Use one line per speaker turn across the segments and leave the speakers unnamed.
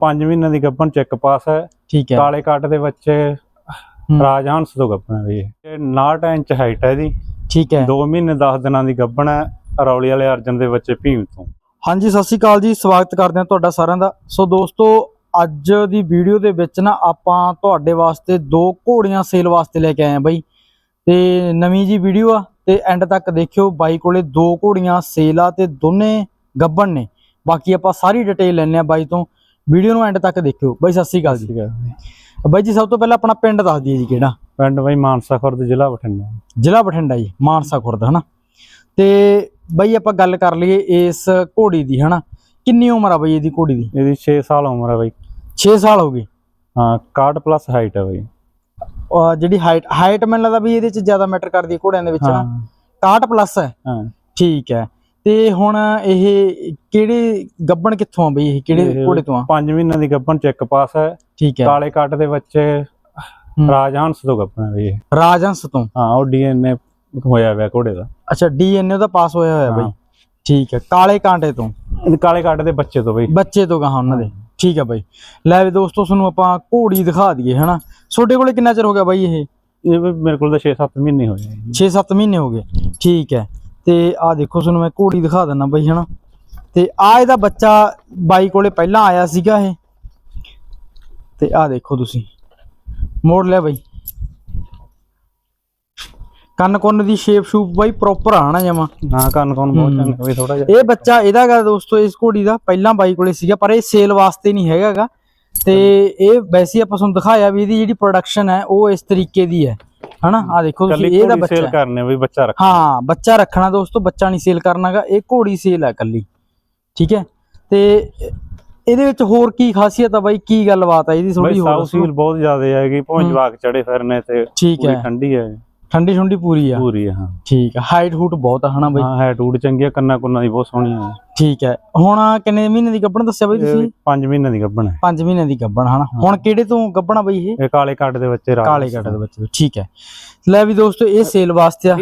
5 ਮਹੀਨਿਆਂ ਦੀ ਗੱਭਣ ਚੈੱਕ ਪਾਸ ਹੈ।
ਠੀਕ ਹੈ।
ਕਾਲੇ ਕੱਟ ਦੇ ਬੱਚੇ। ਰਾਜ ਹੰਸ ਤੋਂ ਗੱਭਣ ਹੈ ਵੀ ਇਹ ਇਹ 59 ਇੰਚ ਹਾਈਟ ਹੈ ਇਹਦੀ
ਠੀਕ ਹੈ।
2 ਮਹੀਨੇ 10 ਦਿਨਾਂ ਦੀ ਗੱਭਣ ਹੈ ਰੌਲੀ ਵਾਲੇ ਅਰਜਨ ਦੇ ਬੱਚੇ ਭੀਮ ਤੋਂ।
ਹਾਂਜੀ ਸਤਿ ਸ਼੍ਰੀ ਅਕਾਲ ਜੀ। ਸਵਾਗਤ ਕਰਦੇ ਹਾਂ ਤੁਹਾਡਾ ਸਾਰਿਆਂ ਦਾ। ਸੋ ਦੋਸਤੋ ਅੱਜ ਦੀ ਵੀਡੀਓ ਦੇ ਵਿੱਚ ਨਾ ਆਪਾਂ ਤੁਹਾਡੇ ਵਾਸਤੇ ਦੋ ਘੋੜੀਆਂ ਸੇਲ ਵਾਸਤੇ ਲੈ ਕੇ ਆਏ ਆ ਬਾਈ। ਤੇ ਨਵੀਂ ਜੀ ਵੀਡੀਓ ਆ ਤੇ ਐਂਡ ਤੱਕ ਦੇਖਿਓ ਬਾਈ ਕੋਲੇ ਦੋ ਘੋੜੀਆਂ ਸੇਲ ਆ ਤੇ ਦੋਨੇ ਗੱਬਣ ਨੇ। ਬਾਕੀ ਆਪਾਂ ਸਾਰੀ ਡਿਟੇਲ ਲੈਣੇ ਆ ਬਾਈ ਤੋਂ। ਵੀਡੀਓ ਨੂੰ ਐਂਡ ਤੱਕ ਦੇਖਿਓ। ਬਾਈ ਸਤਿ ਸ਼੍ਰੀ ਅਕਾਲ ਜੀ। ਬਾਈ ਜੀ ਸਭ ਤੋਂ ਪਹਿਲਾਂ ਆਪਣਾ ਪਿੰਡ ਦੱਸ ਦਈਏ ਜੀ ਕਿਹੜਾ?
ਪਿੰਡ ਬਈ ਮਾਨਸਾ ਖੁਰਦ ਜ਼ਿਲ੍ਹਾ ਬਠਿੰਡਾ।
ਜ਼ਿਲ੍ਹਾ ਬਠਿੰਡਾ ਜੀ ਮਾਨਸਾ ਖੁਰਦ ਹਨਾ? ਤੇ ਬਾਈ ਆਪਾਂ ਗੱਲ ਕਰ ਲਈਏ ਇਸ ਘੋੜੀ ਦੀ ਹਨਾ? ਕਿੰਨੀ ਉਮਰ ਆ ਬਾਈ ਇਹਦੀ ਘੋੜੀ ਦੀ?
ਇਹਦੀ 6 ਸਾਲ ਉਮਰ ਹੈ ਬਈ।
6 ਸਾਲ ਹੋ ਗਏ?
ਹਾਂ 61 ਪਲੱਸ ਹਾਈਟ ਹੈ ਬਈ।
ਜਿਹੜੀ ਹਾਈਟ ਹਾਈਟ ਮੈਨੂੰ ਲੱਗਦਾ ਵੀ ਇਹਦੇ ਚ ਜ਼ਿਆਦਾ ਮੈਟਰ ਕਰਦੀ ਹੈ ਘੋੜਿਆਂ ਦੇ ਵਿੱਚ ਨਾ 61 ਪਲੱਸ ਹੈ।
ਹਾਂ।
ਠੀਕ ਹੈ। ਤੇ ਹੁਣ ਇਹ ਕਿਹੜੇ ਗੱਬਣ ਕਿੱਥੋਂ ਆ ਬਈ ਇਹ? ਕਿਹੜੇ ਘੋੜੇ ਤੋਂ ਆ?
5 ਮਹੀਨਿਆਂ ਦੀ ਗੱਭਣ ਚੈੱਕ ਪਾਸ ਹੈ।
ਠੀਕ ਹੈ।
ਕਾਲੇ ਕੱਟ ਦੇ ਬੱਚੇ
ਹੂੰ।
ਰਾਜ ਹੰਸ ਤੋਂ ਗੱਭਣ ਹੈ ਬਈ ਇਹ।
ਰਾਜਹੰਸ ਤੋਂ?
ਹਾਂ ਉਹ ਡੀਐਨਏ ਹੋਇਆ ਹੋਇਆ ਘੋੜੇ ਦਾ।
ਅੱਛਾ ਡੀਐਨਏ ਦਾ ਪਾਸ ਹੋਇਆ ਹੋਇਆ ਬਈ। ਠੀਕ ਹੈ ਕਾਲੇ ਕਾਂਟੇ ਤੋਂ?
ਕਾਲੇ ਕੱਟ ਦੇ ਬੱਚੇ ਤੋਂ ਬਈ।
ਬੱਚੇ ਤੋਂ ਗਾਹਾਂ ਉਹਨਾਂ ਦੇ? ਠੀਕ ਹੈ ਬਾਈ। ਲੈ ਵੀ ਦੋਸਤੋ ਤੁਹਾਨੂੰ ਆਪਾਂ ਘੋੜੀ ਦਿਖਾ ਦਈਏ ਹਨਾ? ਤੁਹਾਡੇ ਕੋਲੇ ਕਿੰਨਾ ਚਿਰ ਹੋ ਗਿਆ ਬਾਈ ਇਹ?
ਇਹ ਮੇਰੇ ਕੋਲ ਤਾਂ 6-7 ਮਹੀਨੇ ਹੋਏ ਆ ਜੀ।
6-7 ਮਹੀਨੇ ਹੋ ਗਏ। ਠੀਕ ਹੈ। ਤੇ ਆ ਦੇਖੋ ਤੁਹਾਨੂੰ ਮੈਂ ਘੋੜੀ ਦਿਖਾ ਦਿੰਦਾ ਬਾਈ ਹਨਾ? ਤੇ ਆ ਇਹਦਾ ਬੱਚਾ ਬਾਈ ਕੋਲੇ ਪਹਿਲਾਂ ਆਇਆ ਸੀਗਾ ਇਹ। ਤੇ ਆ ਦੇਖੋ ਤੁਸੀਂ। ਮੋੜ ਲਿਆ ਬਾਈ। ਕੰਨ ਕੁੰਨ ਦੀ ਸ਼ੇਪ ਸ਼ੂਪ ਬਾਈ ਪ੍ਰੋਪਰ ਆਣਾ ਜਮਾ?
ਹਾਂ ਕੰਨ ਕੋਨ ਬਹੁਤ। ਚੰਗਾ ਬਈ ਥੋੜਾ ਜਿਹਾ।
ਇਹ ਬੱਚਾ ਇਹਦਾ ਗਾ ਦੋਸਤੋ ਇਸ ਘੋੜੀ ਦਾ ਪਹਿਲਾਂ ਬਾਈ ਕੋਲੇ ਸੀਗਾ ਪਰ ਇਹ ਸੇਲ ਵਾਸਤੇ ਨਹੀਂ ਹੈਗਾਗਾ ਤੇ ਇਹ ਵੈਸੇ ਆਪਾਂ ਤੁਹਾਨੂੰ ਦਿਖਾਇਆ ਵੀ ਇਹਦੀ ਜਿਹੜੀ ਪ੍ਰੋਡਕਸ਼ਨ ਹੈ ਉਹ ਇਸ ਤਰੀਕੇ ਦੀ ਹੈ। ਹਨਾ? ਆ ਦੇਖੋ ਤੁਸੀਂ ਇਹਦਾ ਬੱਚਾ
ਸੇਲ। ਕਰਨੇ ਬਈ ਬੱਚਾ ਰੱਖ
ਹਾਂ ਬੱਚਾ ਰੱਖਣਾ ਦੋਸਤੋ ਬੱਚਾ ਨਹੀਂ ਸੇਲ ਕਰਨਾਗਾ ਇਹ ਘੋੜੀ ਸੇਲ ਹੈ ਕੱਲੀ। ਠੀਕ ਹੈ? ਤੇ ਇਹਦੇ ਵਿੱਚ ਹੋਰ ਕੀ ਖਾਸੀਅਤ ਆ ਬਾਈ? ਕੀ ਗੱਲਬਾਤ ਆ? ਇਹਦੀ ਥੋੜੀ ਹੋਰ
ਸਾਊ। ਸੀਲ ਬਹੁਤ ਜ਼ਿਆਦਾ ਹੈਗੀ
ਹੂੰ।
ਜਵਾਕ ਚੜੇ ਫਿਰਨੇ ਤੇ
ਠੀਕ ਹੈ।
ਠੰਡੀ ਹੈ।
ਠੰਡੀ ਠੰਡੀ ਪੂਰੀ ਆ।
ਪੂਰੀ ਹੈ, ਹਾਂ।
ਠੀਕ ਹੈ ਹਾਈਟ ਹੂਟ ਬਹੁਤ ਆ ਹਨਾ ਬਾਈ?
ਹਾਂ ਹੈ ਟੂੜ ਚੰਗੀ ਹੈ ਕੰਨਾ ਕੁੰਨਾ ਦੀ ਬਹੁਤ ਸੋਹਣੀ ਹੈ
ਠੀਕ ਹੈ ਹੁਣ ਕਿੰਨੇ ਮਹੀਨੇ ਦੀ ਗੱਭਣ ਦੱਸਿਆ ਬਾਈ ਤੁਸੀਂ?
5 ਮਹੀਨੇ ਦੀ ਗੱਭਣ ਹੈ
5 ਮਹੀਨੇ ਦੀ ਗੱਭਣ ਹਨਾ। ਹੁਣ ਕਿਹੜੇ ਤੋਂ ਗੱਭਣਾ ਬਾਈ ਇਹ?
ਇਹ ਕਾਲੇ ਕੱਟ ਦੇ ਬੱਚੇ ਰਾਜ
ਕਾਲੇ ਕੱਟ ਦੇ ਬੱਚੇ ਠੀਕ ਹੈ ਲੈ ਵੀ ਦੋਸਤੋ ਇਹ ਸੇਲ ਵਾਸਤੇ ਆ।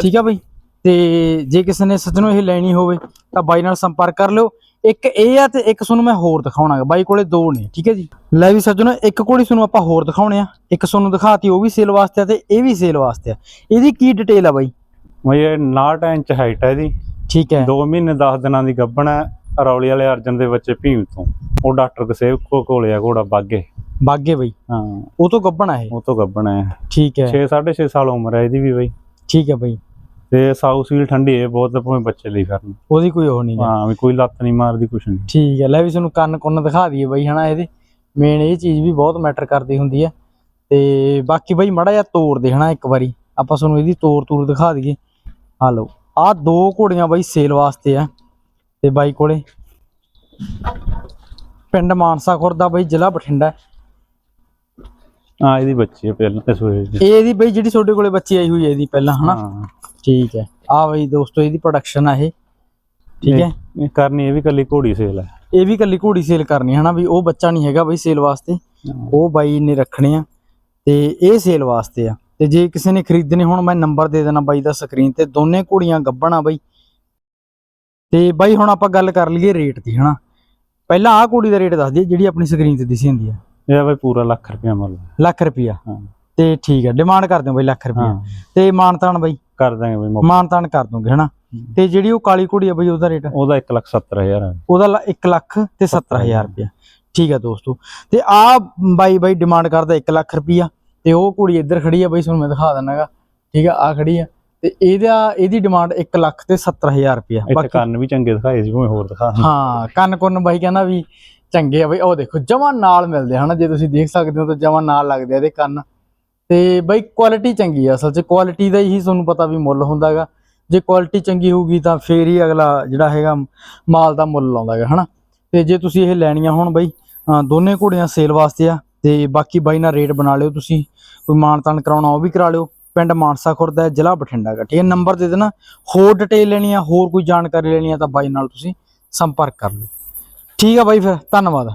ਠੀਕ ਹੈ ਬਾਈ। ਤੇ ਜੇ ਕਿਸੇ ਨੇ ਸੱਜਣੋ ਇਹ ਲੈਣੀ ਹੋਵੇ ਤਾਂ ਬਾਈ ਨਾਲ ਸੰਪਰਕ ਕਰ ਲਿਓ। ਇੱਕ ਇਹ ਆ ਤੇ ਇੱਕ ਤੁਹਾਨੂੰ ਮੈਂ ਹੋਰ ਦਿਖਾਉਣਾਗਾ ਬਾਈ ਕੋਲੇ ਦੋ ਨੇ ਠੀਕ ਹੈ ਜੀ? ਲੈ ਵੀ ਸੱਜਣੋ ਇੱਕ ਕੋਲੀ ਤੁਹਾਨੂੰ ਆਪਾਂ ਹੋਰ ਦਿਖਾਉਣੇ ਆ। ਇੱਕ ਤੁਹਾਨੂੰ ਦਿਖਾਤੀ ਉਹ ਵੀ ਸੇਲ ਵਾਸਤੇ ਆ ਤੇ ਇਹ ਵੀ ਸੇਲ ਵਾਸਤੇ ਆ। ਇਹਦੀ ਕੀ ਡਿਟੇਲ ਆ ਬਾਈ?
ਬਈ ਇਹ 59 ਇੰਚ ਹਾਈਟ ਹੈ ਇਹਦੀ।
ਠੀਕ ਹੈ।
2 ਮਹੀਨੇ 10 ਦਿਨਾਂ ਦੀ ਗੱਭਣ ਹੈ ਰੌਲੀ ਵਾਲੇ ਅਰਜਨ ਦੇ ਬੱਚੇ ਭੀਮ ਤੋਂ। ਉਹ ਡਾਕਟਰ ਕਸੇਵ ਕੋ ਕੋਲੇ ਆ ਘੋੜਾ ਬਾਗੇ।
ਬਾਗੇ ਬਾਈ?
ਹਾਂ।
ਉਹ ਤੋਂ ਗੱਬਣਾ ਇਹ?
ਉਹ ਤੋਂ ਗੱਭਣ ਹੈ
ਠੀਕ ਹੈ।
6 6.5 ਸਾਲ ਉਮਰ ਹੈ ਇਹਦੀ ਵੀ ਬਈ।
ਠੀਕ ਹੈ ਬਾਈ।
ਤੇ ਸਾਊ ਸੀਲ ਠੰਡੀ ਹੈ ਬਹੁਤ ਭਾਵੇਂ ਬੱਚੇ ਲਈ ਕਰਨ।
ਉਹਦੀ ਕੋਈ ਉਹ ਨਹੀਂ।
ਹਾਂ। ਵੀ ਕੋਈ ਲੱਤ ਨਹੀਂ ਮਾਰਦੀ ਕੁਛ ਨਹੀਂ।
ਠੀਕ ਹੈ ਲੈ ਵੀ ਤੁਹਾਨੂੰ ਕੰਨ ਕੁੰਨ ਦਿਖਾ ਦਈਏ ਬਾਈ ਹਨਾ ਇਹਦੇ। ਮੇਨ ਇਹ ਚੀਜ਼ ਵੀ ਬਹੁਤ ਮੈਟਰ ਕਰਦੀ ਹੁੰਦੀ ਹੈ। ਤੇ ਬਾਕੀ ਬਾਈ ਮੜਾ ਜਿਹਾ ਤੋੜ ਦੇ ਹਨਾ ਇੱਕ ਵਾਰੀ। ਆਪਾਂ ਤੁਹਾਨੂੰ ਇਹਦੀ ਤੋੜ ਤੂਰ ਦਿਖਾ ਦਈਏ। ਆ ਲਓ ਆ ਦੋ ਘੋੜੀਆਂ ਬਾਈ ਸੇਲ ਵਾਸਤੇ ਆ। ਤੇ ਬਾਈ ਕੋਲੇ ਪਿੰਡ ਮਾਨਸਾ ਖੁਰਦਾ ਬਾਈ ਜ਼ਿਲ੍ਹਾ ਬਠਿੰਡਾ।
ਹਾਂ ਇਹਦੀ ਬੱਚੀ ਹੈ ਪਹਿਲਾਂ ਇਸ ਵੇਲੇ
ਇਹਦੀ ਬਾਈ ਜਿਹੜੀ ਤੁਹਾਡੇ ਕੋਲੇ ਬੱਚੀ ਆਈ ਹੋਈ ਹੈ ਇਹਦੀ ਪਹਿਲਾਂ ਹਨਾ। ਠੀਕ ਹੈ। ਆ ਬਾਈ ਦੋਸਤੋ ਇਹਦੀ ਪ੍ਰੋਡਕਸ਼ਨ ਆ ਇਹ। ਠੀਕ ਹੈ।
ਇਹ ਕਰਨੀ ਇਹ ਵੀ ਕੱਲੀ ਘੋੜੀ ਸੇਲ ਹੈ।
ਇਹ ਵੀ ਕੱਲੀ ਘੋੜੀ ਸੇਲ ਕਰਨੀ ਹਨਾ ਵੀ ਉਹ ਬੱਚਾ ਨਹੀਂ ਹੈਗਾ ਬਈ ਸੇਲ ਵਾਸਤੇ। ਉਹ ਬਾਈ ਨੇ ਰੱਖਣੇ ਆ। ਤੇ ਇਹ ਸੇਲ ਵਾਸਤੇ ਆ। ਤੇ ਜੇ ਕਿਸੇ ਨੇ ਖਰੀਦਣੇ ਹੁਣ ਮੈਂ ਨੰਬਰ ਦੇ ਦੇਣਾ ਬਾਈ ਦਾ ਸਕਰੀਨ ਤੇ। ਦੋਨੇ ਘੋੜੀਆਂ ਗੱਬਣ ਬਾਈ। ਤੇ ਬਾਈ ਹੁਣ ਆਪਾਂ ਗੱਲ ਕਰ ਲਈਏ ਰੇਟ ਦੀ ਹਨਾ। ਪਹਿਲਾਂ ਆਹ ਘੋੜੀ ਦਾ ਰੇਟ ਦੱਸ ਦਈਏ ਜਿਹੜੀ ਆਪਣੀ ਸਕਰੀਨ ਤੇ ਦਿਸੀ ਹੁੰਦੀ ਆ।
ਇਹ ਬਈ ਪੂਰਾ ਲੱਖ ਰੁਪਇਆ ਮੁੱਲ। ਹੈ।
ਲੱਖ ਰੁਪਿਆ
ਹਾਂ।
ਤੇ ਠੀਕ ਹੈ ਡਿਮਾਂਡ ਕਰ ਦਿਓ ਬਾਈ ਲੱਖ ਰੁਪਿਆ
ਹਾਂ।
ਤੇ ਮਾਨਤਾਨ ਬਾਈ
ਕਰ ਦਾਂਗੇ ਬਈ ਮੌਕਾ।
ਮਾਨਤਾਨ ਕਰ ਦੋਗੇ ਹਨਾ? ਤੇ ਜਿਹੜੀ ਉਹ ਕਾਲੀ ਘੋੜੀ ਆ ਬਾਈ ਉਹਦਾ ਰੇਟ?
ਉਹਦਾ 1 ਲੱਖ 70 ਹਜ਼ਾਰ ਹੈ
ਉਹਦਾ 1 ਲੱਖ ਤੇ 70000 ਰੁਪਇਆ। ਠੀਕ ਹੈ ਦੋਸਤੋ। ਤੇ ਆ ਬਾਈ ਬਾਈ ਡਿਮਾਂਡ ਕਰਦਾ 1 ਲੱਖ ਰੁਪਇਆ। ਤੇ ਉਹ ਕੁੜੀ ਇੱਧਰ ਖੜੀ ਆ ਬਾਈ ਤੁਹਾਨੂੰ ਮੈਂ ਦਿਖਾ ਦਿੰਨਾਗਾ। ਠੀਕ ਆ ਆ ਖੜੀ ਆ। ਤੇ ਇਹਦਾ ਇਹਦੀ ਡਿਮਾਂਡ 1 ਲੱਖ ਤੇ 70000 ਰੁਪਇਆ।
ਇੱਥੇ ਕੰਨ ਵੀ ਚੰਗੇ ਦਿਖਾਏ ਸੀ ਮੈਂ ਹੋਰ ਦਿਖਾ।
ਹਾਂ ਕੰਨ ਕੁੰਨ ਬਾਈ ਕਹਿੰਦਾ ਵੀ ਚੰਗੇ ਆ ਬਾਈ। ਉਹ ਦੇਖੋ ਜਮਾਂ ਨਾਲ ਮਿਲਦੇ ਆ ਹਨਾ? ਜੇ ਤੁਸੀਂ ਦੇਖ ਸਕਦੇ ਹੋ ਤਾਂ ਜਮਾਂ ਨਾਲ ਲੱਗਦੇ ਆ ਇਹਦੇ ਕੰਨ। ਤੇ ਬਾਈ ਕੁਆਲਿਟੀ ਚੰਗੀ ਆ, ਅਸਲ 'ਚ ਕੁਆਲਿਟੀ ਦਾ ਹੀ ਤੁਹਾਨੂੰ ਪਤਾ ਵੀ ਮੁੱਲ ਹੁੰਦਾਗਾ। ਜੇ ਕੁਆਲਿਟੀ ਚੰਗੀ ਹੋਊਗੀ ਤਾਂ ਫੇਰ ਹੀ ਅਗਲਾ ਜਿਹੜਾ ਹੈਗਾ ਮਾਲ ਦਾ ਮੁੱਲ ਲਾਉਂਦਾਗਾ, ਹਨਾ? ਤੇ ਜੇ ਤੁਸੀਂ ਇਹ ਲੈਣੀਆਂ ਹੋਣ ਬਈ ਦੋਨੇ ਘੋੜੀਆਂ ਸੇਲ ਵਾਸਤੇ ਆ, ਤੇ ਬਾਕੀ ਬਾਈ ਨਾਲ ਰੇਟ ਬਣਾ ਲਿਓ ਤੁਸੀਂ, ਕੋਈ ਮਾਨਤਾਨ ਕਰਾਉਣਾ ਉਹ ਵੀ ਕਰਾ ਲਿਓ। ਪਿੰਡ ਮਾਨਸਾ ਖੁਰਦਾ ਹੈ, ਜ਼ਿਲ੍ਹਾ ਬਠਿੰਡਾ ਗਾ ਠੀਕ ਹੈ? ਨੰਬਰ ਦੇ ਦੇਣਾ, ਹੋਰ ਡਿਟੇਲ ਲੈਣੀ ਆ, ਹੋਰ ਕੋਈ ਜਾਣਕਾਰੀ ਲੈਣੀ ਆ ਤਾਂ ਬਾਈ ਨਾਲ ਤੁਸੀਂ ਸੰਪਰਕ ਕਰ ਲਿਓ। ਠੀਕ ਆ ਬਾਈ ਫਿਰ, ਧੰਨਵਾਦ।